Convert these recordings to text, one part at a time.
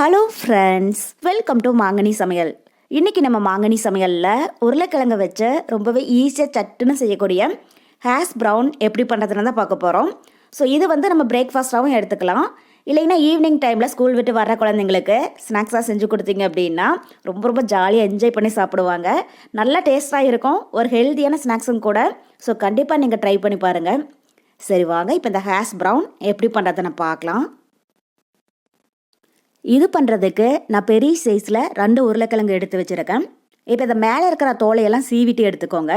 Hello friends welcome to மாங்கனி சமையல் இன்றைக்கி நம்ம மாங்கனி சமையலில் உருளைக்கிழங்க வச்சு ரொம்பவே ஈஸியாக சட்டுன்னு செய்யக்கூடிய ஹேஸ் ப்ரௌன் எப்படி பண்ணுறதுன்னு தான் பார்க்க போகிறோம் ஸோ இது வந்து நம்ம பிரேக்ஃபாஸ்ட்டாகவும் எடுத்துக்கலாம். இல்லைன்னா ஈவினிங் டைமில் ஸ்கூல் விட்டு வர குழந்தைங்களுக்கு ஸ்நாக்ஸாக செஞ்சு கொடுத்தீங்க அப்படின்னா ரொம்ப ரொம்ப ஜாலியாக என்ஜாய் பண்ணி சாப்பிடுவாங்க. நல்லா டேஸ்ட்டாக இருக்கும். ஒரு ஹெல்த்தியான ஸ்நாக்ஸும் கூட. ஸோ கண்டிப்பாக நீங்கள் ட்ரை பண்ணி பாருங்கள் சரி வாங்க. இப்போ இந்த ஹேஸ் ப்ரௌன் எப்படி பண்ணுறதுன்னு பார்க்கலாம். இது பண்ணுறதுக்கு நான் பெரிய சைஸில் ரெண்டு உருளைக்கிழங்கு எடுத்து வச்சுருக்கேன். இப்போ இதை மேலே இருக்கிற தோலையெல்லாம் சீவிட்டு எடுத்துக்கோங்க.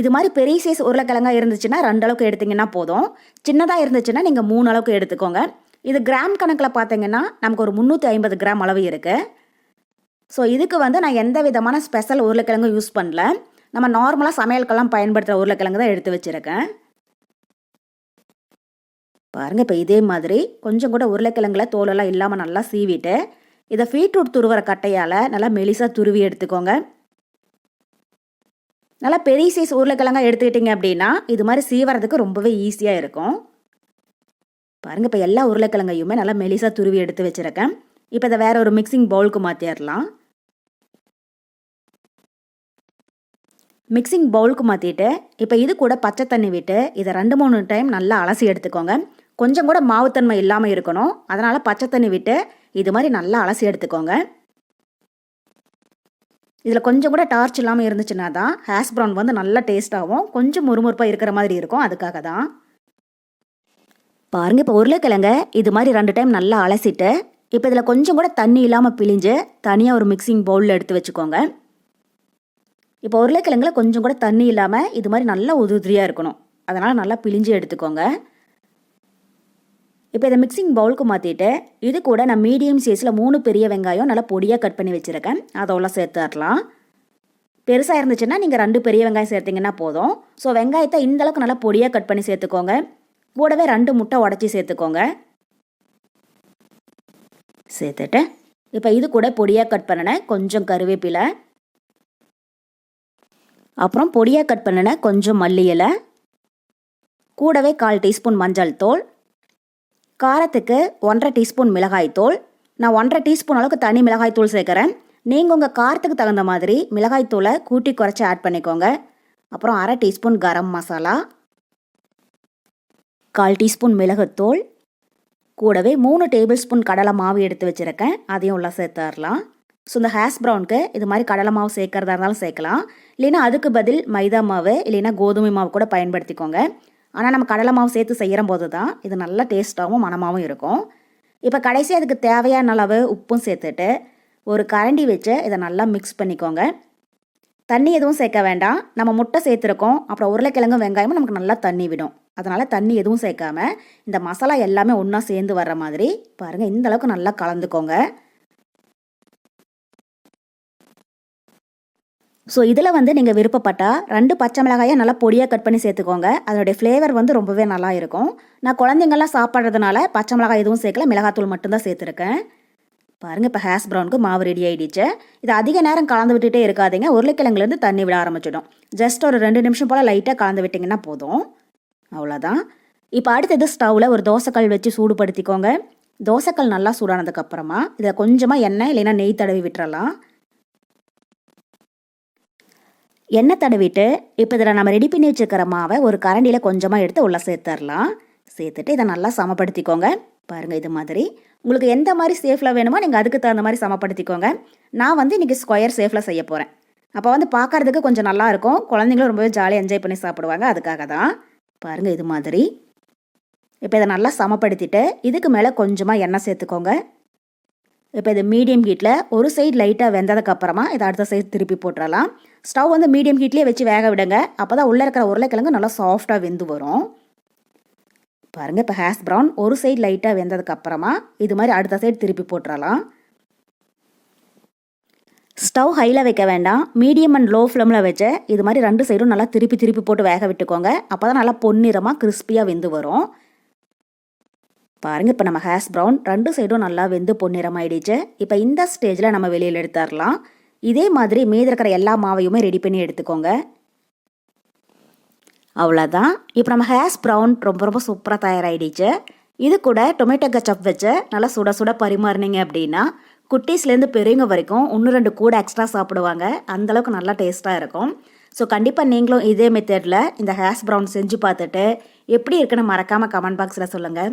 இது மாதிரி பெரிய சைஸ் உருளைக்கிழங்காக இருந்துச்சுன்னா ரெண்டு அளவுக்கு எடுத்திங்கன்னா போதும். சின்னதாக இருந்துச்சுன்னா நீங்கள் மூணு அளவுக்கு எடுத்துக்கோங்க. இது கிராம் கணக்கில் பார்த்தீங்கன்னா நமக்கு ஒரு முந்நூற்றி ஐம்பது கிராம் அளவு இருக்குது ஸோ இதுக்கு வந்து நான் எந்த விதமான ஸ்பெஷல் உருளைக்கிழங்கும் யூஸ் பண்ணல. நம்ம நார்மலாக சமையலுக்கெல்லாம் பயன்படுத்துகிற உருளைக்கிழங்கு தான் எடுத்து வச்சுருக்கேன். பாருங்கள் இப்போ இதே மாதிரி கொஞ்சம் கூட உருளைக்கிழங்குல தோலெல்லாம் இல்லாமல் நல்லா சீவிட்டு இதை பீட்ரூட் துருவற கட்டையால் நல்லா மெலிசாக துருவி எடுத்துக்கோங்க. நல்லா பெரிய சைஸ் உருளைக்கிழங்காக எடுத்துக்கிட்டிங்க அப்படின்னா இது மாதிரி சீவறதுக்கு ரொம்பவே ஈஸியாக இருக்கும். பாருங்கள் இப்போ எல்லா உருளைக்கிழங்கையுமே நல்லா மெலிசாக துருவி எடுத்து வச்சுருக்கேன். இப்போ இதை வேற ஒரு மிக்சிங் பவுலுக்கு மாற்றிடலாம் மிக்சிங் பவுலுக்கு மாற்றிட்டு இப்போ இது கூட பச்சை தண்ணி விட்டு இதை ரெண்டு மூணு டைம் நல்லா அலசி எடுத்துக்கோங்க. கொஞ்சம் கூட மாவுத்தன்மை இல்லாமல் இருக்கணும். அதனால் பச்சை தண்ணி விட்டு இது மாதிரி நல்லா அலசி எடுத்துக்கோங்க. இதில் கொஞ்சம் கூட டார்ச் இல்லாமல் இருந்துச்சுன்னா தான் ஹேஸ் ப்ரௌன் வந்து நல்லா டேஸ்ட்டாகவும் கொஞ்சம் முறுமுறுப்பாக இருக்கிற மாதிரி இருக்கும். அதுக்காக தான். பாருங்கள் இப்போ உருளைக்கிழங்க இது மாதிரி ரெண்டு டைம் நல்லா அலசிட்டு இப்போ இதில் கொஞ்சம் கூட தண்ணி இல்லாமல் பிழிஞ்சு தனியாக ஒரு மிக்சிங் பவுலில் எடுத்து வச்சுக்கோங்க. இப்போ உருளைக்கிழங்குல கொஞ்சம் கூட தண்ணி இல்லாமல் இது மாதிரி நல்லா உதிரியாக இருக்கணும். அதனால் நல்லா பிழிஞ்சு எடுத்துக்கோங்க. இப்போ இதை மிக்சிங் பவுலுக்கு மாற்றிட்டு இது கூட நான் மீடியம் சைஸில் மூணு பெரிய வெங்காயம் நல்லா பொடியாக கட் பண்ணி வச்சுருக்கேன். அதோட சேர்த்துடலாம் பெருசாக இருந்துச்சுன்னா நீங்கள் ரெண்டு பெரிய வெங்காயம் சேர்த்திங்கன்னா போதும். ஸோ வெங்காயத்தை இந்த அளவுக்கு நல்லா பொடியாக கட் பண்ணி சேர்த்துக்கோங்க. கூடவே ரெண்டு முட்டை உடச்சி சேர்த்துக்கோங்க. சேர்த்துட்டு இப்போ இது கூட பொடியாக கட் பண்ணினேன் கொஞ்சம் கருவேப்பிலை அப்புறம் பொடியாக கட் பண்ணின கொஞ்சம் மல்லி இலை கூடவே கால் டீஸ்பூன் மஞ்சள் தூள் காரத்துக்கு ஒன்றரை டீஸ்பூன் மிளகாய்த்தூள் நான் ஒன்றரை டீஸ்பூன் அளவுக்கு தனி மிளகாய்த்தூள் சேர்க்குறேன். நீங்கள் உங்கள் காரத்துக்கு தகுந்த மாதிரி மிளகாய்த்தூளை கூட்டி குறைச்சி ஆட் பண்ணிக்கோங்க. அப்புறம் அரை டீஸ்பூன் கரம் மசாலா. கால் டீஸ்பூன் மிளகுத்தூள். கூடவே மூணு டேபிள் ஸ்பூன் கடலை மாவு எடுத்து வச்சுருக்கேன். அதையும் உள்ள சேர்த்துடலாம். ஸோ இந்த ஹேஸ் ப்ரௌனுக்கு இது மாதிரி கடலை மாவு சேர்க்கறதா இருந்தாலும் சேர்க்கலாம். இல்லைன்னா அதுக்கு பதில் மைதா மாவு இல்லைன்னா கோதுமை மாவு கூட பயன்படுத்திக்கோங்க. ஆனால் நம்ம கடலை மாவு சேர்த்து செய்கிற போது தான் இது நல்ல டேஸ்ட்டாகவும் மனமாகவும் இருக்கும். இப்போ கடைசி அதுக்கு தேவையான அளவு உப்பும் சேர்த்துட்டு ஒரு கரண்டி வச்சு இதை நல்லா மிக்ஸ் பண்ணிக்கோங்க. தண்ணி எதுவும் சேர்க்க வேண்டாம். நம்ம முட்டை சேர்த்துருக்கோம். அப்புறம் உருளைக்கிழங்கு வெங்காயமும் நமக்கு நல்லா தண்ணி விடும். அதனால் தண்ணி எதுவும் சேர்க்காம இந்த மசாலா எல்லாமே ஒன்றா சேர்ந்து வர்ற மாதிரி பாருங்கள் இந்த அளவுக்கு நல்லா கலந்துக்கோங்க. ஸோ இதில் வந்து நீங்கள் விருப்பப்பட்டால் ரெண்டு பச்சை மிளகாயை நல்லா பொடியாக கட் பண்ணி சேர்த்துக்கோங்க. அதனுடைய ஃப்ளேவர் வந்து ரொம்பவே நல்லா இருக்கும். நான் குழந்தைங்கள்லாம் சாப்பிட்றதுனால பச்சை மிளகாய் எதுவும் சேர்க்கல. மிளகாத்தூள் மட்டும்தான் சேர்த்துருக்கேன். பாருங்கள் இப்போ ஹேஸ் ப்ரௌனுக்கு மாவு ரெடி ஆகிடுச்சு இது அதிக நேரம் கலந்து விட்டுட்டே இருக்காதீங்க. உருளைக்கிழங்குலேருந்து தண்ணி விட ஆரம்பிச்சிடும். ஜஸ்ட் ஒரு ரெண்டு நிமிஷம் போல் லைட்டாக கலந்து விட்டிங்கன்னா போதும். அவ்வளோதான் இப்போ அடுத்தது ஸ்டவ்வில் ஒரு தோசைக்கல் வச்சு சூடுபடுத்திக்கோங்க. தோசைக்கல் நல்லா சூடானதுக்கப்புறமா இதில் கொஞ்சமாக எண்ணெய் இல்லைன்னா நெய் தடவி விட்டுறலாம். எண்ணெய் தடவிட்டு? இப்போ இதில் நம்ம ரெடி பண்ணி வச்சுருக்கிற மாவை ஒரு கரண்டியில் கொஞ்சமாக எடுத்து உள்ளே சேர்த்துடலாம் சேர்த்துட்டு இதை நல்லா சமப்படுத்திக்கோங்க. பாருங்கள் இது மாதிரி. உங்களுக்கு எந்த மாதிரி சேஃபில் வேணுமோ நீங்கள் அதுக்கு தகுந்த மாதிரி சமப்படுத்திக்கோங்க. நான் வந்து இன்றைக்கி ஸ்கொயர் சேஃபில் செய்ய போகிறேன் அப்போ வந்து பார்க்குறதுக்கு கொஞ்சம் நல்லாயிருக்கும் குழந்தைங்களும் ரொம்பவே ஜாலியாக என்ஜாய் பண்ணி சாப்பிடுவாங்க. அதுக்காக தான். பாருங்கள் இது மாதிரி. இப்போ இதை நல்லா சமப்படுத்திட்டு இதுக்கு மேலே கொஞ்சமாக எண்ணெய் சேர்த்துக்கோங்க. இப்போ இது மீடியம் ஹீட்டில் ஒரு சைடு லைட்டாக வெந்ததுக்கப்புறமா இதை அடுத்த சைடு திருப்பி போட்டுடலாம். ஸ்டவ் வந்து மீடியம் ஹீட்லேயே வச்சு வேக விடுங்க. அப்போ தான் உள்ளே இருக்கிற உருளைக்கிழங்கு நல்லா சாஃப்டாக வெந்து வரும். பாருங்கள் இப்போ ஹேஸ் ப்ரௌன் ஒரு சைடு லைட்டாக வெந்ததுக்கப்புறமா இது மாதிரி அடுத்த சைடு திருப்பி போட்டுடலாம். ஸ்டவ் ஹையில் வைக்க வேண்டாம். மீடியம் அண்ட் லோ ஃப்ளேமில் வச்சு இது மாதிரி ரெண்டு சைடும் நல்லா திருப்பி திருப்பி போட்டு வேக விட்டுக்கோங்க. அப்போ தான் நல்லா பொன்னிறமாக கிறிஸ்பியாக வெந்து வரும். பாருங்கள் இப்போ நம்ம ஹேஸ் ப்ரௌன் ரெண்டு சைடும் நல்லா வெந்து பொன்னிறமாயிடுச்சு. இப்போ இந்த ஸ்டேஜில் நம்ம வெளியில் எடுத்துடலாம். இதே மாதிரி மீதி இருக்கிற எல்லா மாவையுமே ரெடி பண்ணி எடுத்துக்கோங்க. அவ்வளோதான் இப்போ நம்ம ஹேஸ் ப்ரௌன் ரொம்ப ரொம்ப சூப்பராக தயாராகிடுச்சு இது கூட டொமேட்டோ கச்சப் வச்சு நல்லா சுட சுட பரிமாறினீங்க அப்படின்னா குட்டீஸ்லேருந்து பெரியவங்க வரைக்கும் ஒன்று ரெண்டு கூட எக்ஸ்ட்ரா சாப்பிடுவாங்க. அந்தளவுக்கு நல்லா டேஸ்ட்டாக இருக்கும். ஸோ கண்டிப்பாக நீங்களும் இதே மெத்தடில் இந்த ஹேஸ் ப்ரௌன் செஞ்சு பார்த்துட்டு எப்படி இருக்குன்னு மறக்காமல் கமெண்ட் பாக்ஸில் சொல்லுங்கள்